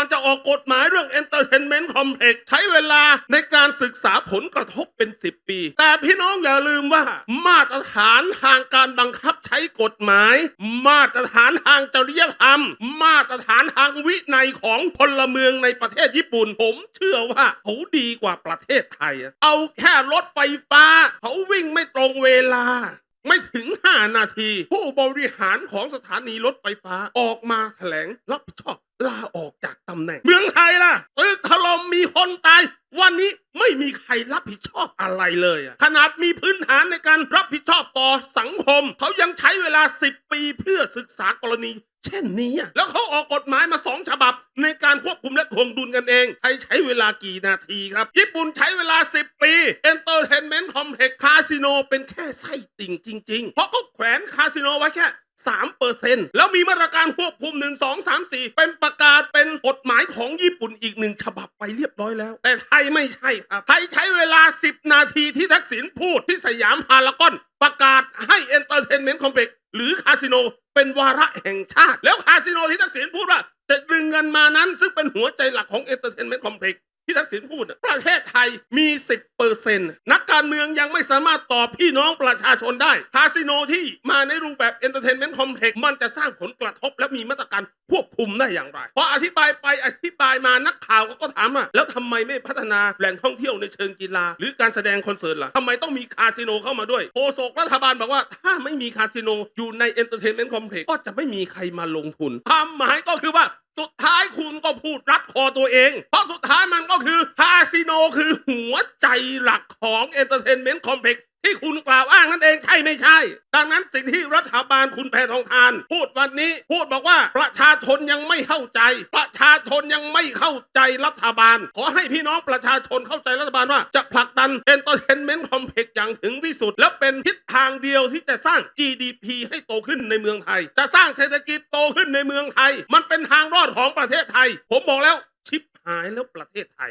อนจะออกกฎหมายเรื่อง Entertainment Complex ใช้เวลาในการศึกษาผลกระทบเป็น 10 ปี แต่พี่น้องอย่าลืมว่า มาตรฐานทางการบังคับใช้กฎหมาย มาตรฐานทางจริยธรรม มาตรฐานทางวินัยของพลเมืองในประเทศญี่ปุ่น ผมเชื่อว่าเขาดีกว่าประเทศไทย เอาแค่รถไฟฟ้าเขาวิ่งไม่ตรงเวลาไม่ถึง 5 นาที ผู้บริหารของสถานีรถไฟฟ้าออกมาแถลงรับผิดชอบลาออกำแหน่ง เมืองไทยล่ะตึกถล่มมีคนตาย วันนี้ไม่มีใครรับผิดชอบอะไรเลยอะขนาดมีพื้นฐานในการรับผิดชอบต่อสังคม เขายังใช้เวลา 10 ปีเพื่อศึกษากรณีเช่นนี้ แล้วเขาออกกฎหมายมาสองฉบับ ในการควบคุมและทวงดุลกันเองไทยใช้เวลากี่นาทีครับ ญี่ปุ่นใช้เวลา 10 ปี Entertainment Complex คาสิโนเป็นแค่ไส้ติ่งจริง ๆ เพราะเขาแขวนคาสิโนไว้แค่3เปอร์เซ็นต์แล้วมีมาตรการควบคุม 1 2 3 4 เป็นประกาศเป็นกฎ ของญี่ปุ่นอีกหนึ่งฉบับไปเรียบร้อยแล้ว แต่ไทยไม่ใช่ครับไทยใช้เวลา 10 นาทีที่ทักษิณพูดที่สยามพารากอนประกาศให้ Entertainment Complex หรือคาสิโนเป็นวาระแห่งชาติ แล้วคาสิโนที่ทักษิณพูดว่าจะดึงเงินมานั้นซึ่งเป็นหัวใจหลักของ Entertainment Complex ที่ ทักษิณพูด ประเทศไทยมี 10เปอร์เซ็นต์นักการเมืองยังไม่สามารถตอบพี่น้องประชาชนได้ คาสิโนที่มาในรูปแบบ Entertainment Complex มันจะสร้างผลกระทบและมีมาตรการควบคุมได้อย่างไรพออธิบายไปอธิบายมานักข่าวก็ถามว่าแล้วทำไมไม่พัฒนาแหล่งท่องเที่ยวในเชิงกีฬา หรือการแสดงคอนเสิร์ตล่ะทำไมต้องมีคาสิโนเข้ามาด้วยโฆษกรัฐบาลบอกว่า ถ้าไม่มีคาสิโนอยู่ใน Entertainment Complex ก็จะไม่มีใครมาลงทุนความหมายก็คือว่า สุดท้ายคุณก็พูดรัดคอตัวเอง เพราะสุดท้ายมันก็คือคาสิโนคือหัวใจหลักของเอนเตอร์เทนเมนต์คอมเพล็กซ์ ที่คุณกล่าวอ้างนั่นเองใช่ไม่ใช่ ดังนั้นสิ่งที่รัฐบาลคุณแพทองทาน พูดวันนี้พูดบอกว่าประชาชนยังไม่เข้าใจ ประชาชนยังไม่เข้าใจรัฐบาล ขอให้พี่น้องประชาชนเข้าใจรัฐบาลว่า จะผลักดัน Entertainment Complex อย่างถึงที่สุด และเป็นทิศทางเดียวที่จะสร้าง GDP ให้โตขึ้นในเมืองไทย จะสร้างเศรษฐกิจโตขึ้นในเมืองไทย มันเป็นทางรอดของประเทศไทย ผมบอกแล้วชิปหายแล้วประเทศไทย